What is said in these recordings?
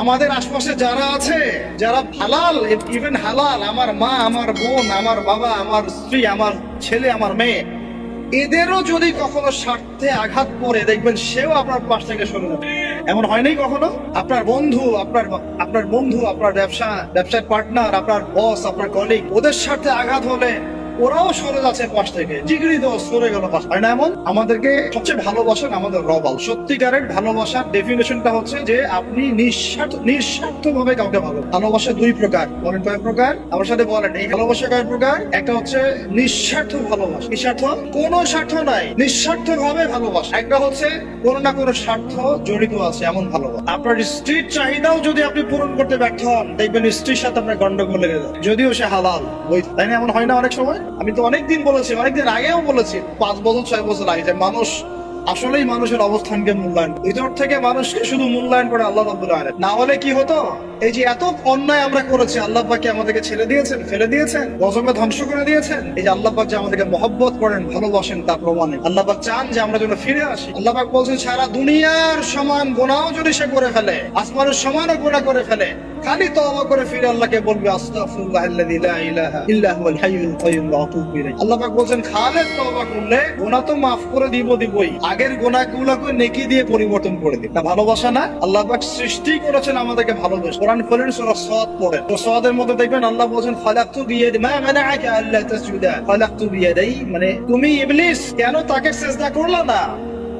আমাদের আশপাশে যারা আছে, যারা হালাল ইভেন হালাল, আমার মা, আমার বোন, আমার বাবা, আমার স্ত্রী, আমার ছেলে, আমার মেয়ে, এদেরও যদি কখনো স্বার্থে আঘাত পড়ে, দেখবেন সেও আপনার পাশ থেকে যাবে। এমন হয়নি কখনো? আপনার বন্ধু, আপনার আপনার বন্ধু, আপনার ব্যবসা, ব্যবসার পার্টনার আপনার বস আপনার কলিগ ওদের স্বার্থে আঘাত হলে ওরাও সরে যাচ্ছে পাশ থেকে। জিগরি দোষ সরে গেল পাশ। হয় না, এমন? আমাদেরকে সবচেয়ে ভালোবাসেন আমাদের রবাল? সত্যিকারের ভালোবাসার ডেফিনেশনটা হচ্ছে যে আপনি নিঃস্বার্থ নিঃস্বার্থ ভাবে কাউকে ভালো ভালোবাসা দুই প্রকার। বলেন কয় প্রকার? আমার সাথে বলেন। এই ভালোবাসা কয় প্রকার? একটা হচ্ছে নিঃস্বার্থ ভালোবাসা। নিঃস্বার্থ? কোনো স্বার্থ নাই। নিঃস্বার্থ ভাবে ভালোবাসা। একটা হচ্ছে কোনো না কোনো স্বার্থ জড়িত আছে, এমন ভালোবাসা। আপনার স্ত্রীর চাহিদাও যদি আপনি পূরণ করতে ব্যর্থ হন, দেখবেন স্ত্রীর সাথে আপনার গন্ডগোল লেগে যায়। যদিও সে হালাল তাই না, এমন হয় না অনেক সময়? আমি তো অনেকদিন বলেছি, অনেকদিন আগেও বলেছি, পাঁচ বছর, ছয় বছর আগে যে মানুষ আসলেই মানুষের অবস্থানকে মূল্যায়ন ভিতর থেকে মানুষকে শুধু মূল্যায়ন করে আল্লাহ রাব্বুল আলামিন। না হলে কি হতো? এই যে এত অন্যায় আমরা করেছি, আল্লাহ পাক আমাদেরকে ছেড়ে দিয়েছেন, ফেলে দিয়েছেন গজবে ধ্বংস করে দিয়েছেন। এই যে আল্লাহ পাক যে আমাদেরকে মহব্বত করেন, ভালোবাসেন তার প্রমাণে। আল্লাহ পাক চান যে আমরা যেন ফিরে আসি। আল্লাহ পাক বলছেন, সারা দুনিয়ার সমান গোনাও যদি সে করে ফেলে, আসমানের সমানও গোনা করে ফেলে খালি তওবা করে ফিরে আল্লাহকে বলবে, আস্তাগফিরুল্লাহ আল্লাযী লা ইলাহা ইল্লা হুয়াল হাইয়ুল ওয়া আতুবু ইলাইহি। আল্লাহ পাক বলছেন, খালেদ তওবা করলে গুনাহ তো maaf করে দিব দিবই। আগের গুনাহগুলোকে নেকি দিয়ে পরিবর্তন করে দিই না, ভালোবাসা না, আল্লাহ পাক সৃষ্টি করেছেন আমাদেরকে ভালোবাসা। কোরআন খোলেন সূরা সাদ পড়ে। তো সাদের মধ্যে দেখবেন আল্লাহ বলছেন, খালাকতু বিয়াদি মা মানাআকা আল্লা তাসজুদা। খালাকতু বিয়াদাই মানে তুমি ইবলিস, কেন তাকে সিজদা করলা না?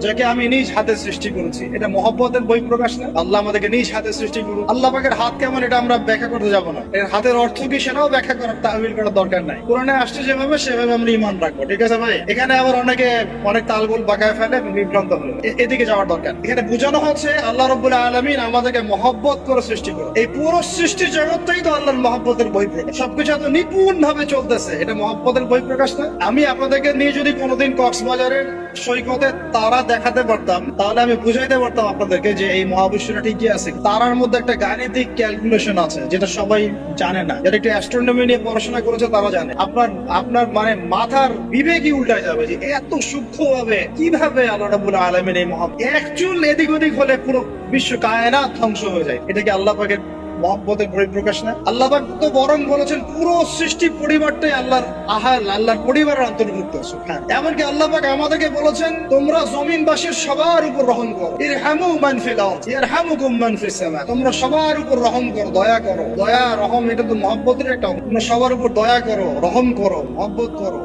যাকে আমি নিজ হাতে সৃষ্টি করেছি। এটা মহব্বতের বই প্রকাশ না। আল্লাহ আমাদেরকে নিজ হাতে সৃষ্টি করুন আল্লাহ পাকের হাত কেমন, এটা আমরা ব্যাখ্যা করতে যাব না। এর হাতের অর্থ কি সেটাও ব্যাখ্যা করার তাহবিল করার দরকার নাই। কোরআনে আসছে যেভাবে, সেভাবে আমরা ইমান রাখব। ঠিক আছে ভাই? এখানে আবার অনেকে অনেক তালগোল বাঁকায় ফেলে, বিভ্রান্ত হলো এদিকে যাওয়ার দরকার। এখানে বোঝানো হচ্ছে, আল্লাহ রব্বুল আলমিন আমাদেরকে মহব্বত করে সৃষ্টি করে। এই পুরো সৃষ্টি জগৎটাই তো আল্লাহর মহব্বতের বই প্রকাশ সবকিছু এত নিপুণ ভাবে চলতেছে। এটা মহব্বতের বই প্রকাশ না। আমি আপনাদেরকে নিয়ে যদি কোনোদিন কক্সবাজারের সৈকতে তারা দেখাতে পারতাম, তাহলে আমি বুঝাইতে পারতাম আপনাদেরকে যে এই মহাবিশ্বটা ঠিকই আছে। তারার মধ্যে একটা গাণিতিক ক্যালকুলেশন আছে, যেটা সবাই জানে না। যারা একটু অ্যাস্ট্রোনমি নিয়ে পড়াশোনা করেছে, তারা জানে। আপনার আপনার মানে মাথার বিবেকই উল্টায় যাবে যে এত সূক্ষ্ম ভাবে কীভাবে আল্লাহ রাব্বুল আলামিন এই মহা একচুল এদিক ওদিক হলে পুরো বিশ্ব কায়নাত ধ্বংস হয়ে যায়। এটা কি আল্লাহ পাকের মহব্বতের পরিপ্রকাশ না আল্লাহ তো বরং বলেছেন, পুরো সৃষ্টি পরিবারটাই আল্লাহর আহাল আল্লাহর পরিবারের অন্তর্ভুক্ত হ্যাঁ এমনকি আল্লাহ পাক আমাদেরকে বলেছেন, তোমরা জমিনবাসীর সবার উপর রহম করো। ইরহামু মান ফিল আরদ ইয়ারহামুকুম মান ফিস সামা। তোমরা সবার উপর রহম করো, দয়া করো। দয়া, রহম, এটা তো মহব্বতের একটা তোমরা সবার উপর দয়া করো, রহম করো, মহব্বত করো।